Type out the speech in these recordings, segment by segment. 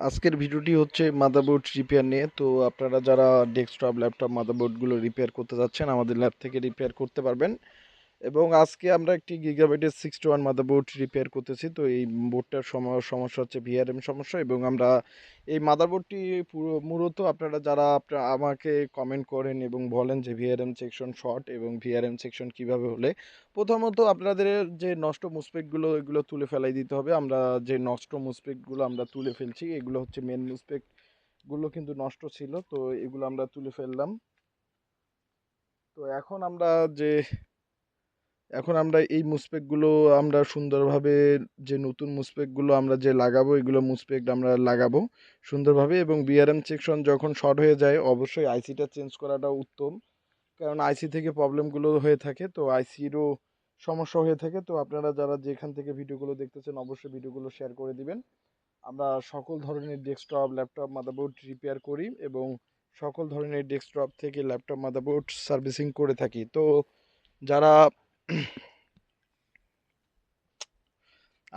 আজকের ভিডিওটি হচ্ছে মাদারবোর্ড রিপেয়ার নিয়ে। তো আপনারা যারা ডেস্কটপ ল্যাপটপ মাদারবোর্ডগুলো রিপেয়ার করতে যাচ্ছেন, আমাদের ল্যাব থেকে রিপেয়ার করতে পারবেন। এবং আজকে আমরা একটি গিগাবাইটের সিক্সটি ওয়ান মাদারবোর্ড রিপেয়ার করতেছি। তো এই বোর্ডটার সম- সমস্যা হচ্ছে ভিআরএম সমস্যা এবং আমরা এই মাদারবোর্ডটি পুরো, মূলত আপনারা যারা আপনা- আমাকে কমেন্ট করেন এবং বলেন যে ভিআরএম সেকশন শর্ট এবং ভিআরএম সেকশন কীভাবে হলে, প্রথমত আপনাদের যে নষ্ট মুসপেকগুলো, এগুলো তুলে ফেলাই দিতে হবে। আমরা যে নষ্ট মুসপেকগুলো আমরা তুলে ফেলছি, এগুলো হচ্ছে মেন মুসপেকগুলো কিন্তু নষ্ট ছিল। তো এগুলো আমরা তুলে ফেললাম। তো এখন আমরা যে এখন আমরা এই মুসপেকগুলো আমরা সুন্দরভাবে যে নতুন মুসপেকগুলো আমরা যে লাগাবো, এগুলো মুসপেক আমরা লাগাবো সুন্দরভাবে এবং বিআরএম সেকশন যখন শর্ট হয়ে যায়, অবশ্যই আইসিটা চেঞ্জ করাটা উত্তম। কারণ আইসি থেকে প্রবলেমগুলো হয়ে থাকে, তো আইসিরও সমস্যা হয়ে থাকে। তো আপনারা যারা যেখান থেকে ভিডিওগুলো দেখতেছেন, অবশ্যই ভিডিওগুলো শেয়ার করে দিবেন। আমরা সকল ধরনের ডেস্কটপ ল্যাপটপ মাদারবোর্ড রিপেয়ার করি এবং সকল ধরনের ডেস্কটপ থেকে ল্যাপটপ মাদারবোর্ড সার্ভিসিং করে থাকি। তো যারা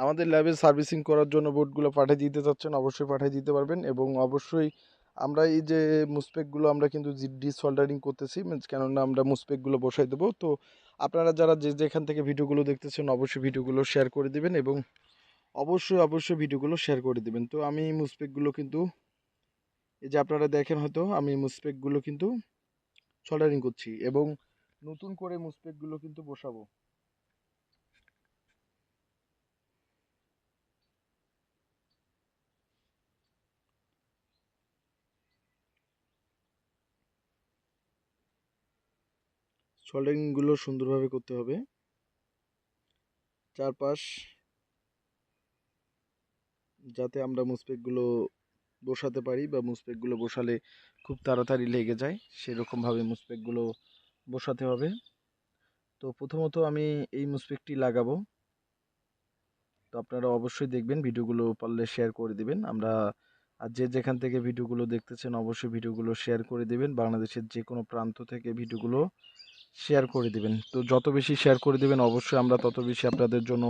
আমাদের ল্যাবে সার্ভিসিং করার জন্য বোর্ডগুলো পাঠিয়ে দিতে চাচ্ছেন, অবশ্যই পাঠিয়ে দিতে পারবেন এবং অবশ্যই আমরা এই যে মুসপেকগুলো আমরা কিন্তু ডিসঅল্ডারিং করতেছি কেননা আমরা মুসপেকগুলো বসাই দেবো। তো আপনারা যারা যে যেখান থেকে ভিডিওগুলো দেখতেছেন, অবশ্যই ভিডিওগুলো শেয়ার করে দিবেন এবং অবশ্যই অবশ্যই ভিডিওগুলো শেয়ার করে দিবেন। তো আমি মুসপেকগুলো কিন্তু, এই যে আপনারা দেখেন হয়তো, আমি মুসপেকগুলো কিন্তু সোল্ডারিং করছি এবং নতুন করে মুসপেকগুলো কিন্তু বসাবো। সোল্ডারিংগুলো সুন্দরভাবে করতে হবে। চারপাশ যাতে আমরা মুসপেকগুলো বসাতে পারি বা মুসপেকগুলো বসালে খুব তাড়াতাড়ি লেগে যায়, সেরকমভাবে মুসপেকগুলো বসাতে হবে। তো প্রথমত আমি এই মুসপেকটি লাগাবো। তো আপনারা অবশ্যই দেখবেন, ভিডিওগুলো পারলে শেয়ার করে দিবেন। আমরা আর যে যেখান থেকে ভিডিওগুলো দেখতেছেন, অবশ্যই ভিডিওগুলো শেয়ার করে দিবেন। বাংলাদেশের যে কোনো প্রান্ত থেকে ভিডিওগুলো শেয়ার করে দিবেন। তো যত বেশি শেয়ার করে দিবেন, অবশ্যই আমরা তত বেশি আপনাদের জন্য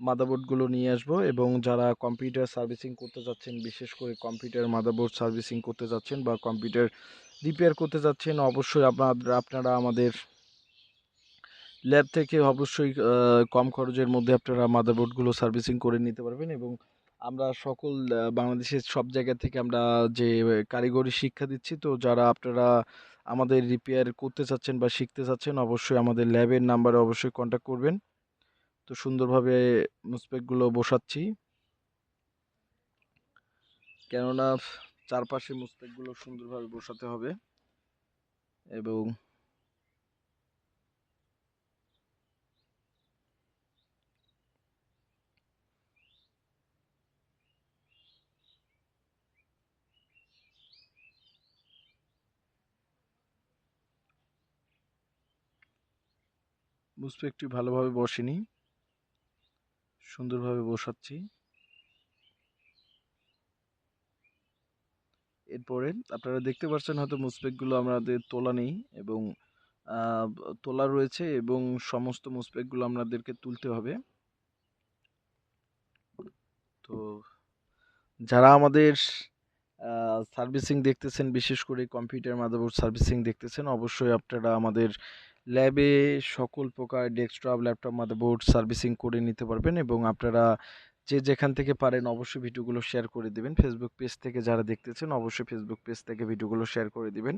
মাদাবোর্ডগুলো নিয়ে আসব এবং যারা কম্পিউটার সার্ভিসিং করতে যাচ্ছেন, বিশেষ করে কম্পিউটার মাদাবোর্ড সার্ভিসিং করতে যাচ্ছেন বা কম্পিউটার রিপেয়ার করতে যাচ্ছেন, অবশ্যই আপনারা আপনারা আমাদের ল্যাব থেকে অবশ্যই কম খরচের মধ্যে আপনারা মাদারবোর্ডগুলো সার্ভিসিং করে নিতে পারবেন এবং আমরা সকল বাংলাদেশের সব জায়গা থেকে আমরা যে কারিগরি শিক্ষা দিচ্ছি, তো যারা আপনারা আমাদের রিপেয়ার করতে চাচ্ছেন বা শিখতে চাচ্ছেন, অবশ্যই আমাদের ল্যাবের নাম্বারে অবশ্যই কন্ট্যাক্ট করবেন। তো সুন্দরভাবে মুসপেকগুলো বসাচ্ছি। কেননা চারপাশে মুসপেকগুলো সুন্দরভাবে বসাতে হবে এবং মুসপেকটি ভালোভাবে বসেনি সুন্দরভাবে বসাচ্ছি। এরপরে আপনারা দেখতে পাচ্ছেন হয়তো মুসপেকগুলো আমাদের তোলা নেই এবং তোলা রয়েছে এবং সমস্ত মুসপেকগুলো আপনাদেরকে তুলতে হবে। তো যারা আমাদের সার্ভিসিং দেখতেছেন, বিশেষ করে কম্পিউটার মাদারবোর্ড সার্ভিসিং দেখতেছেন, অবশ্যই আপনারা আমাদের ল্যাবে সকল প্রকার ডেস্কটপ, ল্যাপটপ, মাদারবোর্ড সার্ভিসিং করে নিতে পারবেন এবং আপনারা যে যেখান থেকে পারেন অবশ্যই ভিডিওগুলো শেয়ার করে দিবেন। ফেসবুক পেজ থেকে যারা দেখতেছেন, অবশ্যই ফেসবুক পেজ থেকে ভিডিওগুলো শেয়ার করে দিবেন।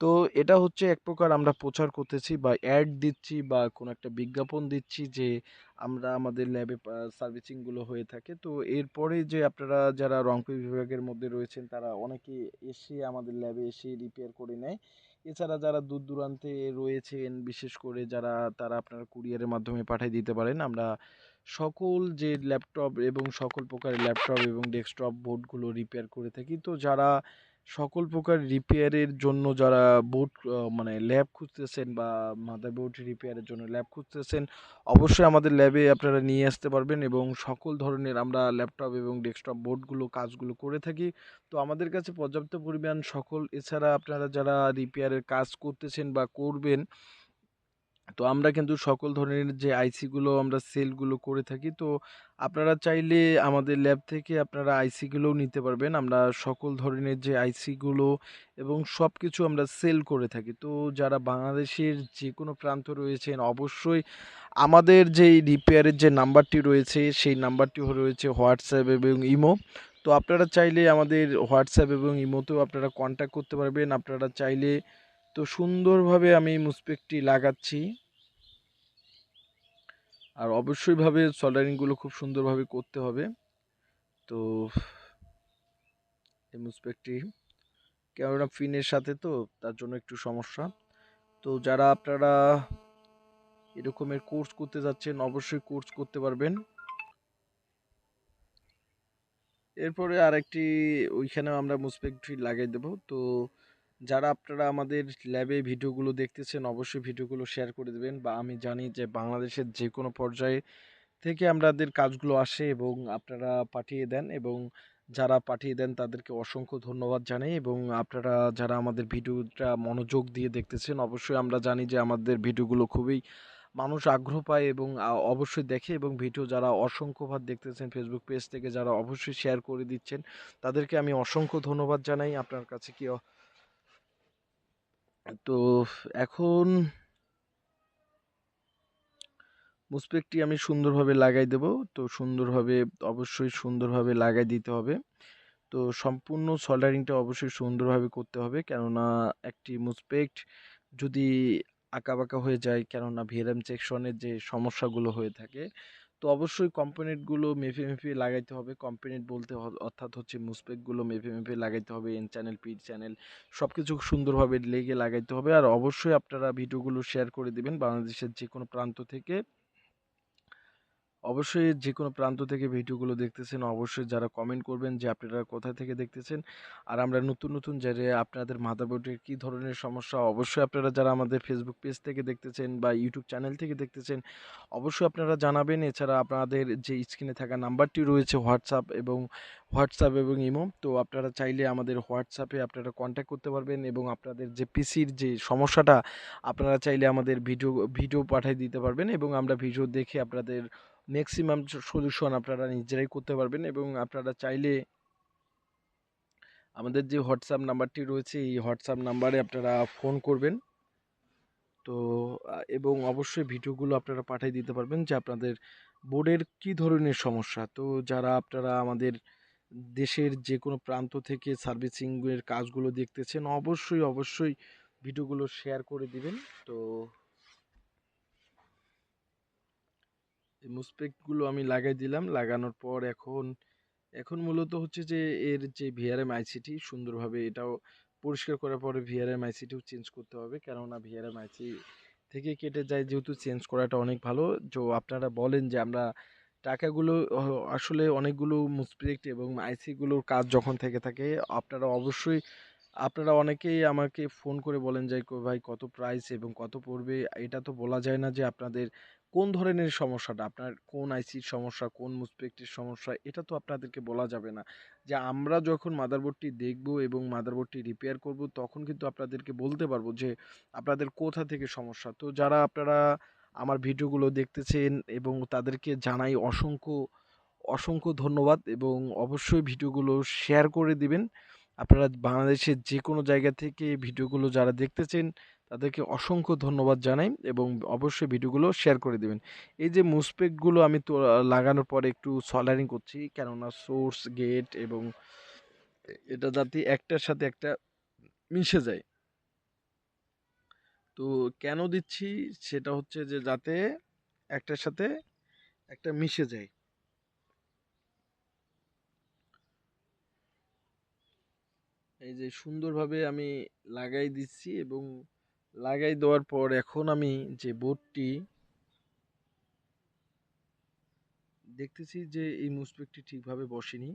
তো এটা হচ্ছে এক প্রকার আমরা প্রচার করতেছি বা অ্যাড দিচ্ছি বা কোনো একটা বিজ্ঞাপন দিচ্ছি যে আমরা আমাদের ল্যাবে সার্ভিসিংগুলো হয়ে থাকে। তো এরপরে যে আপনারা যারা রংপুর বিভাগের মধ্যে রয়েছেন, তারা অনেকে এসে আমাদের ল্যাবে এসে রিপেয়ার করে নেয়। এছাড়া যারা দূর দূরান্তে রয়েছেন, বিশেষ করে যারা, তারা আপনারা কুরিয়ারের মাধ্যমে পাঠিয়ে দিতে পারেন। আমরা সকল যে ল্যাপটপ এবং সকল প্রকারের ল্যাপটপ এবং ডেস্কটপ বোর্ডগুলো রিপেয়ার করে থাকি। তো যারা সকল প্রকার রিপেয়ারের জন্য যারা বোর্ড মানে ল্যাব খুঁজতেছেন বা মাদারবোর্ড রিপেয়ারের জন্য ল্যাব খুঁজতেছেন, অবশ্যই আমাদের ল্যাবে আপনারা নিয়ে আসতে পারবেন এবং সকল ধরনের আমরা ল্যাপটপ এবং ডেস্কটপ বোর্ডগুলো কাজগুলো করে থাকি। তো আমাদের কাছে পর্যাপ্ত পরিমাণ সকল, এছাড়া আপনারা যারা রিপেয়ারের কাজ করতেছেন বা করবেন তো আমরা কিন্তু সকল ধরনের যে আইসিগুলো আমরা সেলগুলো করে থাকি। তো আপনারা চাইলে আমাদের ল্যাব থেকে আপনারা আইসিগুলোও নিতে পারবেন। আমরা সকল ধরনের যে আইসিগুলো এবং সব কিছু আমরা সেল করে থাকি। তো যারা বাংলাদেশের যে কোনো প্রান্ত রয়েছেন, অবশ্যই আমাদের যেই রিপেয়ারের যে নাম্বারটি রয়েছে, সেই নাম্বারটি রয়েছে হোয়াটসঅ্যাপ এবং ইমো। তো আপনারা চাইলে আমাদের হোয়াটসঅ্যাপ এবং ইমোতেও আপনারা কন্ট্যাক্ট করতে পারবেন। আপনারা চাইলে তো সুন্দরভাবে আমি মুসপেকটি লাগাচ্ছি। আর অবশ্যইভাবে সল্ডারিংগুলো খুব সুন্দরভাবে করতে হবে। তো এই মুসপেকটি কেননা ফিনের সাথে তো তার জন্য একটু সমস্যা। তো যারা আপনারা এরকমের কোর্স করতে যাচ্ছেন, অবশ্যই কোর্স করতে পারবেন। এরপরে আরেকটি, ওইখানেও আমরা মুসপেকটি লাগাই দেব। তো যারা আপনারা আমাদের ল্যাবে ভিডিওগুলো দেখতেছেন, অবশ্যই ভিডিওগুলো শেয়ার করে দেবেন বা আমি জানি যে বাংলাদেশের যে কোনো পর্যায়ে থেকে আমাদের কাজগুলো আসে এবং আপনারা পাঠিয়ে দেন এবং যারা পাঠিয়ে দেন তাদেরকে অসংখ্য ধন্যবাদ জানাই এবং আপনারা যারা আমাদের ভিডিওটা মনোযোগ দিয়ে দেখতেছেন, অবশ্যই আমরা জানি যে আমাদের ভিডিওগুলো খুবই মানুষ আগ্রহ পায় এবং অবশ্যই দেখে এবং ভিডিও যারা অসংখ্যবার দেখতেছেন ফেসবুক পেজ থেকে যারা অবশ্যই শেয়ার করে দিচ্ছেন, তাদেরকে আমি অসংখ্য ধন্যবাদ জানাই। আপনার কাছে কি তো এখন মুসপেকটি আমি সুন্দরভাবে লাগাই দেব। তো সুন্দরভাবে, অবশ্যই সুন্দরভাবে লাগাই দিতে হবে। তো সম্পূর্ণ সোল্ডারিংটা অবশ্যই সুন্দরভাবে করতে হবে। কেননা একটি মুসপেক্ট যদি আঁকাবাঁকা হয়ে যায়, কেননা ভিএরএম সেকশনের যে সমস্যাগুলো হয়ে থাকে তো অবশ্যই কম্পোনেন্টগুলো মেপে মেপে লাগাইতে হবে। কম্পোনেন্ট বলতে অর্থাৎ হচ্ছে মুসপেকগুলো মেপে মেপে লাগাইতে হবে। এন চ্যানেল পি চ্যানেল সব কিছু সুন্দরভাবে লেগে লাগাইতে হবে। আর অবশ্যই আপনারা ভিডিওগুলো শেয়ার করে দেবেন বাংলাদেশের যে কোনো প্রান্ত থেকে। অবশ্যই যে কোনো প্রান্ত থেকে ভিডিওগুলো দেখতেছেন, অবশ্যই যারা কমেন্ট করবেন যে আপনারা কোথা থেকে দেখতেছেন? আর আমরা নতুন নতুন যে আপনাদের মাদারবোর্ডের কী ধরনের সমস্যা, অবশ্যই আপনারা যারা আমাদের ফেসবুক পেজ থেকে দেখতেছেন বা ইউটিউব চ্যানেল থেকে দেখতেছেন, অবশ্যই আপনারা জানাবেন। এছাড়া আপনাদের যে স্ক্রিনে থাকা নাম্বারটি রয়েছে হোয়াটসঅ্যাপ এবং হোয়াটসঅ্যাপ এবং ইমো তো আপনারা চাইলে আমাদের হোয়াটসঅ্যাপে আপনারা কন্ট্যাক্ট করতে পারবেন এবং আপনাদের যে পিসির যে সমস্যাটা, আপনারা চাইলে আমাদের ভিডিও ভিডিও পাঠিয়ে দিতে পারবেন এবং আমরা ভিডিও দেখে আপনাদের ম্যাক্সিমাম সলিউশন আপনারা নিজেরাই করতে পারবেন এবং আপনারা চাইলে আমাদের যে হোয়াটসঅ্যাপ নাম্বারটি রয়েছে, এই হোয়াটসঅ্যাপ নাম্বারে আপনারা ফোন করবেন। তো এবং অবশ্যই ভিডিওগুলো আপনারা পাঠিয়ে দিতে পারবেন যে আপনাদের বোর্ডের কী ধরনের সমস্যা। তো, যারা আপনারা আমাদের দেশের যে কোনো প্রান্ত থেকে সার্ভিসিংয়ের কাজগুলো দেখতেছেন, অবশ্যই অবশ্যই ভিডিওগুলো শেয়ার করে দিবেন। তো এই মুসপেকগুলো আমি লাগাই দিলাম। লাগানোর পর এখন এখন মূলত হচ্ছে যে, এর যে ভিআরএম আইসিটি সুন্দরভাবে এটাও পরিষ্কার করার পরে ভিআরএম আইসিটিও চেঞ্জ করতে হবে। কেননা ভিআরএম আইসি থেকে কেটে যায় যেহেতু চেঞ্জ করাটা অনেক ভালো। তো আপনারা বলেন যে, আমরা টাকাগুলো আসলে অনেকগুলো মুসপ্রেক্ট এবং আইসিগুলোর কাজ যখন থেকে থাকে, আপনারা অবশ্যই, আপনারা অনেকেই আমাকে ফোন করে বলেন যে, "কো ভাই, কত প্রাইস এবং কত পড়বে? এটা তো বলা যায় না যে আপনাদের কোন ধরনের সমস্যাটা? আপনার কোন আইসির সমস্যা, কোন মুসপেক্টের সমস্যা, এটা তো আপনাদেরকে বলা যাবে না। যে আমরা যখন মাদারবোর্ডটি দেখব এবং মাদারবোর্ডটি রিপেয়ার করব, তখন কিন্তু আপনাদেরকে বলতে পারব যে আপনাদের কোথা থেকে সমস্যা। তো যারা আপনারা আমার ভিডিওগুলো দেখতেছেন এবং তাদেরকে জানাই অসংখ্য অসংখ্য ধন্যবাদ এবং অবশ্যই ভিডিওগুলো শেয়ার করে দিবেন। আপনারা বাংলাদেশের যে কোনো জায়গা থেকে ভিডিওগুলো যারা দেখতেছেন তাদেরকে অসংখ্য ধন্যবাদ জানাই এবং অবশ্যই ভিডিওগুলো শেয়ার করে দেবেন। এই যে মুসপেকগুলো আমি তো লাগানোর পরে একটু সলারিং করছি, কেননা সোর্স গেট এবং এটা যাতে একটার সাথে একটা মিশে যায়। তো কেন দিচ্ছি? সেটা হচ্ছে যে যাতে একটার সাথে একটা মিশে যায়। এই যে সুন্দরভাবে আমি লাগাই দিচ্ছি এবং লাগাই দেওয়ার পর এখন আমি যে বোর্ডটি দেখতেছি যে এই মুসপেকটি ঠিকভাবে বসেনি,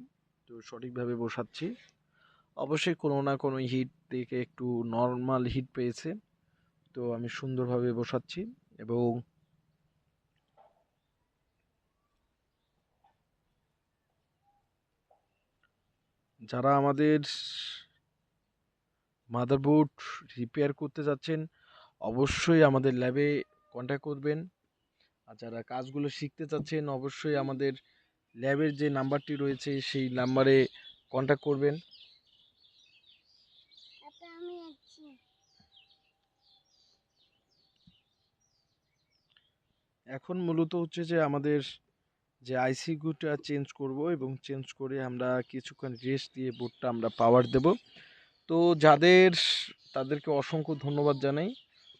তো সঠিকভাবে বসাচ্ছি। অবশ্যই কোনো না কোনো হিট থেকে একটু নর্মাল হিট পেয়েছে, তো আমি সুন্দরভাবে বসাচ্ছি এবং যারা আমাদের মাদারবোর্ড রিপেয়ার করতে যাচ্ছেন অবশ্যই আমাদের ল্যাবে কন্ট্যাক্ট করবেন। আর যারা কাজগুলো শিখতে চাচ্ছেন অবশ্যই আমাদের ল্যাবের যে নাম্বারটি রয়েছে সেই নাম্বারে কন্ট্যাক্ট করবেন। যাচ্ছি এখন মূলত হচ্ছে যে আমাদের যে আইসিগুটা চেঞ্জ করব এবং চেঞ্জ করে আমরা কিছুক্ষণ রেস্ট দিয়ে বোর্ডটা আমরা পাওয়ার দেব। তো যাদের তাদেরকে অসংখ্য ধন্যবাদ জানাই।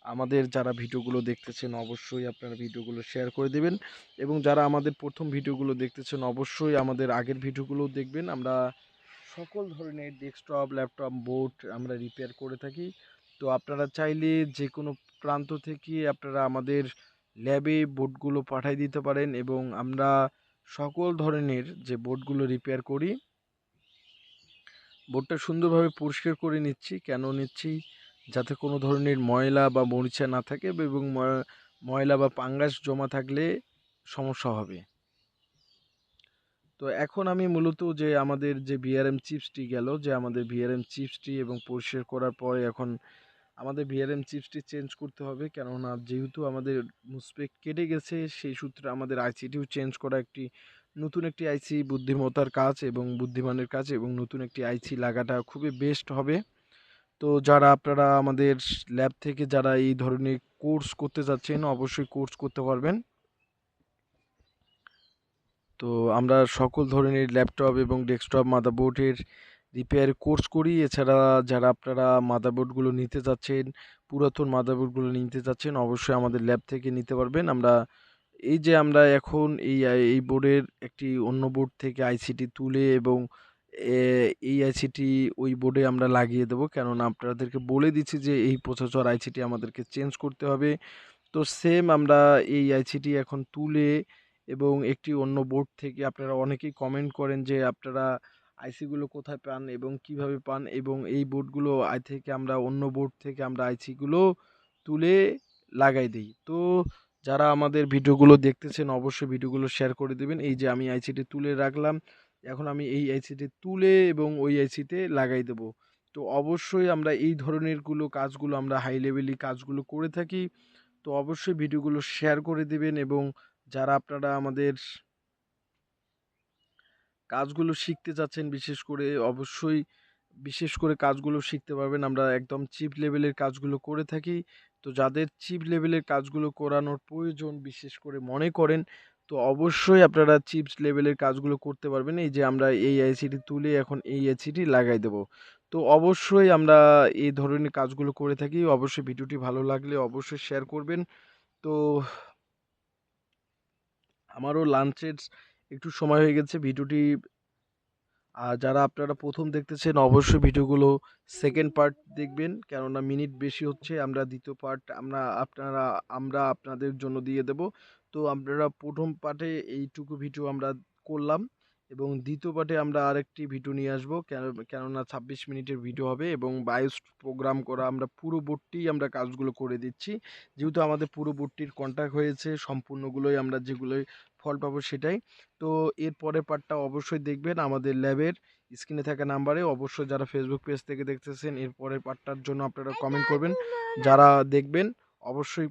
আমাদের যারা ভিডিওগুলো দেখতেছেন অবশ্যই আপনারা ভিডিওগুলো শেয়ার করে দেবেন এবং যারা আমাদের প্রথম ভিডিওগুলো দেখতেছেন অবশ্যই আমাদের আগের ভিডিওগুলো দেখবেন। আমরা সকল ধরনের ডেস্কটপ ল্যাপটপ বোর্ড আমরা রিপেয়ার করে থাকি। তো আপনারা চাইলে যে কোনো প্রান্ত থেকে আপনারা আমাদের ল্যাবে বোর্ডগুলো পাঠিয়ে দিতে পারেন এবং আমরা সকল ধরনের যে বোর্ডগুলো রিপেয়ার করি বোর্ডটা সুন্দরভাবে পরিষ্কার করে নিচ্ছি। কেন নিচ্ছি? যাতে কোনো ধরনের ময়লা বা মরিচা না থাকে এবং ময়লা বা পাঙ্গাস জমা থাকলে সমস্যা হবে। তো এখন আমি মূলত যে আমাদের যে বিআরএম চিপসটি গেল, যে আমাদের বিআরএম চিপসটি এবং পরিষ্কার করার পরে এখন আমাদের বিআরএম চিপসটি চেঞ্জ করতে হবে। কেননা যেহেতু আমাদের মুসপেক কেটে গেছে, সেই সূত্রে আমাদের আইসিটিও চেঞ্জ করা একটি নতুন একটি আইসি বুদ্ধিমত্তার কাজ এবং বুদ্ধিমানের কাজ এবং নতুন একটি আইসি লাগাটা খুবই বেস্ট হবে। তো যারা আপনারা আমাদের ল্যাব থেকে যারা এই ধরনের কোর্স করতে যাচ্ছেন, অবশ্যই কোর্স করতে পারবেন। তো আমরা সকল ধরনের ল্যাপটপ এবং ডেস্কটপ মাদারবোর্ডের রিপেয়ার কোর্স করি। এছাড়া যারা আপনারা মাদারবোর্ডগুলো নিতে যাচ্ছেন, পুরাতন মাদারবোর্ডগুলো নিতে যাচ্ছেন, অবশ্যই আমাদের ল্যাব থেকে নিতে পারবেন। আমরা এই যে আমরা এখন এই এই বোর্ডের একটি অন্য বোর্ড থেকে আইসিটি তুলে এবং এই আইসিটি ওই বোর্ডে আমরা লাগিয়ে দেবো। কেননা আপনাদেরকে বলে দিচ্ছি যে এই প্রসেসর আইসিটি আমাদেরকে চেঞ্জ করতে হবে। তো সেম আমরা এই আইসিটি এখন তুলে এবং একটি অন্য বোর্ড থেকে আপনারা অনেকেই কমেন্ট করেন যে আপনারা আইসিগুলো কোথায় পান এবং কীভাবে পান এবং এই বোর্ডগুলো আই থেকে আমরা অন্য বোর্ড থেকে আমরা আইসিগুলো তুলে লাগাই দিই। তো যারা আমাদের ভিডিওগুলো দেখতেছেন, অবশ্যই ভিডিওগুলো শেয়ার করে দেবেন। এই যে আমি আইসিটি তুলে রাখলাম, এখন আমি এই আইসিটি তুলে এবং ওই আইসিতে লাগাই দেব। তো অবশ্যই আমরা এই ধরনেরগুলো কাজগুলো, আমরা হাই লেভেলি কাজগুলো করে থাকি। তো অবশ্যই ভিডিওগুলো শেয়ার করে দেবেন এবং যারা আপনারা আমাদের কাজগুলো শিখতে চাচ্ছেন, বিশেষ করে অবশ্যই বিশেষ করে কাজগুলো শিখতে পারবেন। আমরা একদম চিপ লেভেলের কাজগুলো করে থাকি। তো যাদের চিপ লেভেলের কাজগুলো করানোর প্রয়োজন বিশেষ করে মনে করেন, তো অবশ্যই আপনারা চিপস লেভেলের কাজগুলো করতে পারবেন। এই যে আমরা এই আইসিটি তুলে এখন এই আইসিটি লাগাই দেব। তো অবশ্যই আমরা এই ধরনের কাজগুলো করে থাকি। অবশ্যই ভিডিওটি ভালো লাগলে অবশ্যই শেয়ার করবেন। তো আমারও লাঞ্চের একটু সময় হয়ে গেছে। ভিডিওটি আর যারা আপনারা প্রথম দেখতেছেন, অবশ্যই ভিডিওগুলো সেকেন্ড পার্ট দেখবেন। কেননা মিনিট বেশি হচ্ছে, আমরা দ্বিতীয় পার্ট আমরা, আপনারা, আমরা আপনাদের জন্য দিয়ে দেব। তো আপনারা প্রথম পার্টে এইটুকু ভিডিও আমরা করলাম এবং দ্বিতীয় পার্টে আমরা আরেকটি ভিডিও নিয়ে আসব। কেন- কেননা ছাব্বিশ মিনিটের ভিডিও হবে এবং বায়োস প্রোগ্রাম করা আমরা পুরো বোর্ডটি আমরা কাজগুলো করে দিচ্ছি। যেহেতু আমাদের পুরো বোর্ডটির কন্ট্যাক্ট হয়েছে, সম্পূর্ণগুলোই আমরা যেগুলোই ফল পাবো সেটাই। তো এর পরের পার্টটা অবশ্যই দেখবেন আমাদের ল্যাবের স্ক্রিনে থাকা নাম্বারে অবশ্যই যারা ফেসবুক পেজ থেকে দেখতেছেন এর পরের পার্টটার জন্য আপনারা কমেন্ট করবেন। যারা দেখবেন অবশ্যই